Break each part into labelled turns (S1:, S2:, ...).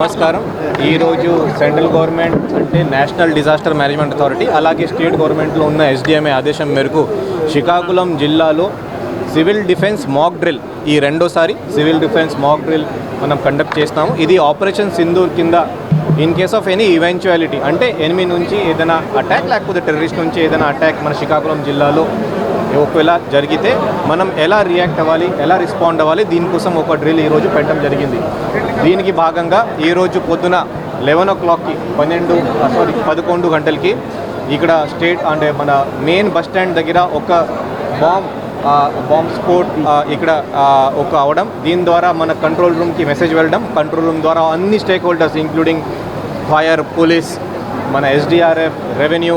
S1: నమస్కారం. ఈరోజు central government అంటే నేషనల్ డిజాస్టర్ మేనేజ్మెంట్ అథారిటీ అలాగే స్టేట్ గవర్నమెంట్లో ఉన్న ఎస్డిఎంఏ ఆదేశం మేరకు శ్రీకాకుళం జిల్లాలో సివిల్ డిఫెన్స్ మాక్ డ్రిల్ ఈ రెండోసారి సివిల్ డిఫెన్స్ మాక్ డ్రిల్ మనం కండక్ట్ చేస్తాము ఇది ఆపరేషన్ సింధూర్ కింద in case of any eventuality అంటే ఎనిమిది నుంచి ఏదైనా అటాక్ లేకపోతే టెర్రరిస్ట్ నుంచి ఏదైనా అటాక్ మన శ్రీకాకుళం జిల్లాలో ఒకవేళ జరిగితే మనం ఎలా రియాక్ట్ అవ్వాలి ఎలా రెస్పాండ్ అవ్వాలి దీనికోసం ఒక డ్రిల్ ఈరోజు పెట్టడం జరిగింది. దీనికి భాగంగా ఈరోజు పొద్దున లెవెన్ ఓ క్లాక్కి పన్నెండు సారీ పదకొండు గంటలకి ఇక్కడ స్టేట్ అంటే మన మెయిన్ బస్ స్టాండ్ దగ్గర ఒక బాంబ్ బాంబ్ స్పోర్ట్ ఇక్కడ ఒక అవడం. దీని ద్వారా మన కంట్రోల్ రూమ్కి మెసేజ్ వెళ్ళడం. కంట్రోల్ రూమ్ ద్వారా అన్ని stake holders including fire police మన ఎస్డిఆర్ఎఫ్ రెవెన్యూ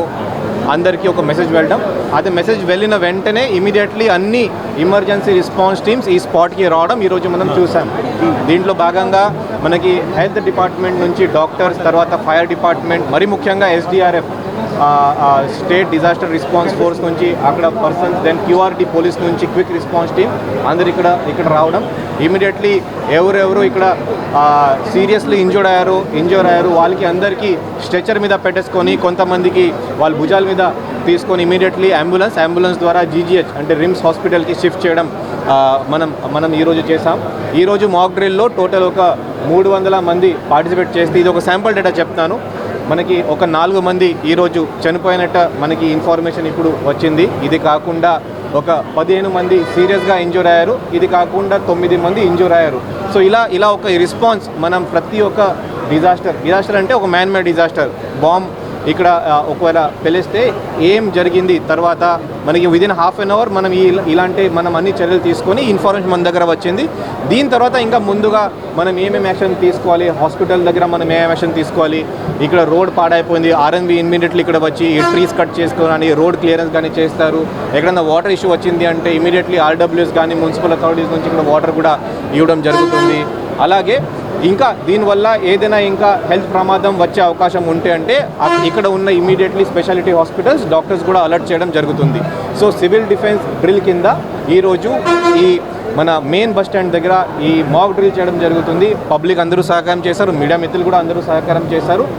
S1: అందరికీ ఒక మెసేజ్ వెళ్ళడం అది మెసేజ్ వెళ్ళిన వెంటనే ఇమీడియట్లీ అన్ని ఎమర్జెన్సీ రెస్పాన్స్ టీమ్స్ ఈ స్పాట్కి రావడం ఈరోజు మనం చూసాం. దీంట్లో భాగంగా మనకి హెల్త్ డిపార్ట్మెంట్ నుంచి డాక్టర్స్ తర్వాత ఫైర్ డిపార్ట్మెంట్ మరి ముఖ్యంగా SDRF state disaster response force నుంచి అక్కడ పర్సన్స్ దెన్ క్యూఆర్టీ పోలీస్ నుంచి క్విక్ రెస్పాన్స్ టీమ్ అందరు ఇక్కడ ఇక్కడ రావడం. ఇమీడియట్లీ ఎవరెవరు ఇక్కడ సీరియస్లీ ఇంజూర్డ్ అయ్యారు ఇంజూర్ అయ్యారు వాళ్ళకి అందరికీ స్ట్రెచర్ మీద పెట్టేసుకొని కొంతమందికి వాళ్ళ భుజాల మీద తీసుకొని ఇమీడియట్లీ అంబులెన్స్ అంబులెన్స్ ద్వారా జీజీహెచ్ అంటే రిమ్స్ హాస్పిటల్కి షిఫ్ట్ చేయడం మనం మనం ఈరోజు చేసాం ఈరోజు మాక్ డ్రిల్లో టోటల్ ఒక మూడు వందల మంది పార్టిసిపేట్ చేస్తే ఇది ఒక శాంపుల్ డేటా చెప్తాను. మనకి ఒక నాలుగు మంది ఈరోజు చనిపోయినట్ట మనకి ఇన్ఫర్మేషన్ ఇప్పుడు వచ్చింది. ఇది కాకుండా ఒక పదిహేను మంది సీరియస్గా ఇంజూర్ అయ్యారు. ఇది కాకుండా తొమ్మిది మంది ఇంజూర్ అయ్యారు. సో ఇలా ఇలా ఒక రెస్పాన్స్ మనం ప్రతి ఒక్క డిజాస్టర్ డిజాస్టర్ అంటే ఒక మ్యాన్ మేడ్ డిజాస్టర్ బాంబ్ ఇక్కడ ఒకవేళ పిలిస్తే ఏం జరిగింది? తర్వాత మనకి విదిన్ హాఫ్ అన్ అవర్ మనం ఈ ఇలాంటి మనం అన్ని చర్యలు తీసుకొని ఇన్ఫర్మేషన్ మన దగ్గర వచ్చింది. దీని తర్వాత ఇంకా ముందుగా మనం ఏమేమి యాక్షన్ తీసుకోవాలి? హాస్పిటల్ దగ్గర మనం ఏమేమి యాక్షన్ తీసుకోవాలి? ఇక్కడ రోడ్ పాడైపోయింది. ఆర్ఎన్బి ఇమీడియట్లీ ఇక్కడ వచ్చి ట్రీస్ కట్ చేసుకోవాలని రోడ్ క్లియరెన్స్ కానీ చేస్తారు. ఎక్కడైనా వాటర్ ఇష్యూ వచ్చింది అంటే ఇమీడియట్లీ ఆర్డబ్ల్యూఎస్ కానీ మున్సిపల్ అథారిటీస్ నుంచి ఇక్కడ వాటర్ కూడా ఇవ్వడం జరుగుతుంది. అలాగే ఇంకా దీనివల్ల ఏదైనా ఇంకా హెల్త్ ప్రమాదం వచ్చే అవకాశం ఉంటే అంటే ఇక్కడ ఉన్న ఇమీడియట్లీ స్పెషాలిటీ హాస్పిటల్స్ డాక్టర్స్ కూడా అలర్ట్ చేయడం జరుగుతుంది. సో సివిల్ డిఫెన్స్ డ్రిల్ కింద ఈరోజు ఈ మన మెయిన్ బస్ స్టాండ్ దగ్గర ఈ మాక్ డ్రిల్ చేయడం జరుగుతుంది. పబ్లిక్ అందరూ సహకారం చేశారు. మీడియా మిత్రులు కూడా అందరూ సహకారం చేశారు.